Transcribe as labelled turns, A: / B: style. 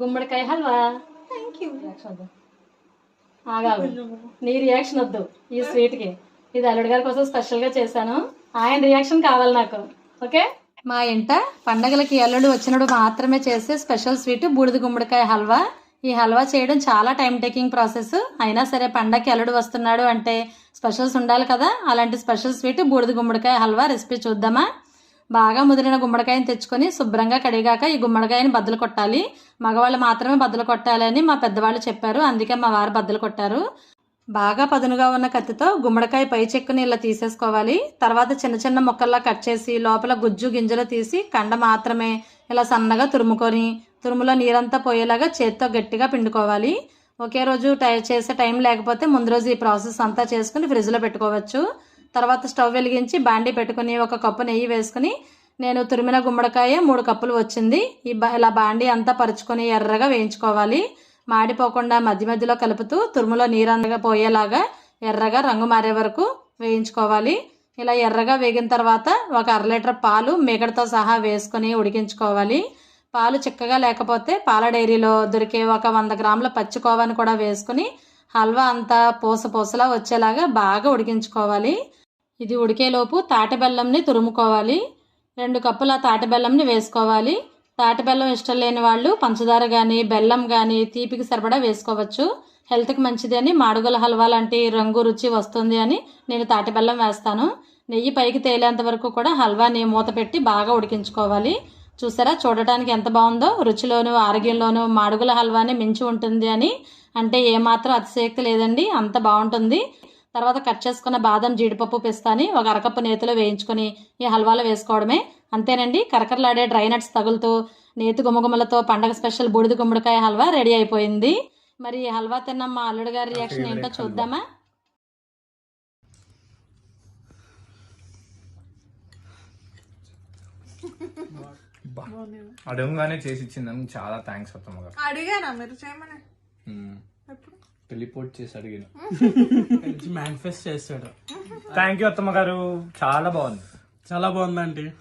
A: గుమ్మడికాయ halwa?
B: Thank you
A: reaction వద్దు. ఆగాగు. నీ రియాక్షన్ వద్దు ఈ స్వీట్కి. ఇది అల్లుడు గారి కోసం స్పెషల్గా చేశాను. ఆయన రియాక్షన్ కావాలి నాకు ఓకే? మా ఇంట పండగలకి అల్లుడు వచ్చినప్పుడు మాత్రమే చేసే స్పెషల్ స్వీట్ బూడిద గుమ్మడికాయ హల్వా. ఈ హల్వా చేయడం చాలా టైం టేకింగ్ ప్రాసెస్ అయినా సరే పండగకి అల్లుడు వస్తున్నాడు అంటే స్పెషల్స్ ఉండాలి కదా? అలాంటి స్పెషల్ స్వీట్ బూడిద గుమ్మడికాయ హల్వా రెసిపీ చూద్దామా? బాగా ముదిరిన గుమ్మడికాయని తెచ్చుకొని శుభ్రంగా కడిగాక ఈ గుమ్మడికాయని బద్దలు కొట్టాలి. మగవాళ్ళు మాత్రమే బద్దలు కొట్టాలని మా పెద్దవాళ్ళు చెప్పారు. అందుకే మా వారు బద్దలు కొట్టారు. బాగా పదునుగా ఉన్న కత్తితో గుమ్మడికాయ పై చెక్కుని ఇలా తీసేసుకోవాలి. తర్వాత చిన్న చిన్న ముక్కల్లా కట్ చేసి లోపల గుజ్జు గింజలు తీసి కండ మాత్రమే ఇలా సన్నగా తురుముకొని తురుములో నీరంతా పోయేలాగా చేత్తో గట్టిగా పిండుకోవాలి. ఒకే రోజు టై చేసే టైం లేకపోతే ముందు రోజు ఈ ప్రాసెస్ అంతా చేసుకుని ఫ్రిడ్జ్లో పెట్టుకోవచ్చు. తర్వాత స్టవ్ వెలిగించి బాండీ పెట్టుకుని ఒక కప్పు నెయ్యి వేసుకుని నేను తురిమిన గుమ్మడికాయ మూడు కప్పులు వచ్చింది. ఈ ఇలా బాండీ అంతా పరుచుకొని ఎర్రగా వేయించుకోవాలి. మాడిపోకుండా మధ్య మధ్యలో కలుపుతూ తురుములో నీరందగా పోయేలాగా ఎర్రగా రంగు మారే వరకు వేయించుకోవాలి. ఇలా ఎర్రగా వేగిన తర్వాత ఒక అర లీటర్ పాలు మేగడతో సహా వేసుకొని ఉడికించుకోవాలి. పాలు చిక్కగా లేకపోతే పాల డైరీలో దొరికే ఒక వంద గ్రాముల పచ్చికోవాను కూడా వేసుకుని హల్వా అంతా పూస పూసలా వచ్చేలాగా బాగా ఉడికించుకోవాలి. ఇది ఉడికేలోపు తాటి బెల్లంని తురుముకోవాలి. రెండు కప్పుల తాటిబెల్లంని వేసుకోవాలి. తాటిబెల్లం ఇష్టం లేని వాళ్ళు పంచదార కానీ బెల్లం కానీ తీపికి సరిపడా వేసుకోవచ్చు. హెల్త్కి మంచిది అని మాడుగుల హల్వా లాంటి రంగు రుచి వస్తుంది అని నేను తాటిబెల్లం వేస్తాను. నెయ్యి పైకి తేలేంత వరకు కూడా హల్వాని మూత పెట్టి బాగా ఉడికించుకోవాలి. చూసారా? చూడటానికి ఎంత బాగుందో. రుచిలోను ఆరోగ్యంలోను మాడుగుల హల్వాని మించి ఉంటుంది అని. అంటే ఏమాత్రం అతిశయక్తి లేదండి. అంత బాగుంటుంది. తర్వాత కట్ చేసుకున్న బాదం జీడిపప్పు పిస్తాని ఒక అరకప్పు నేతిలో వేయించుకొని ఈ హల్వాలో వేసుకోవడమే. అంతేనండి. కరకరలాడే డ్రై నట్స్ తగులుతూ నేతి గుమగుమలతో పండగ స్పెషల్ బూడిద గుమ్మడికాయ హల్వా రెడీ అయిపోయింది. మరి ఈ హల్వా తిన్న మా అల్లుడు గారి రియాక్షన్ ఏంటో చూద్దామా?
C: అడగంగానే చేసి ఇచ్చిందని చాలా థ్యాంక్స్ అత్తమ్మ గారు.
B: అడిగానా మీరు చేయమని?
C: పెళ్ళిపోటు చేసి అడిగిన.
D: మేనిఫెస్ట్ చేస్తాడు.
C: థ్యాంక్ యూ అత్తమ్మ గారు. చాలా బాగుంది.
D: చాలా బాగుందండి.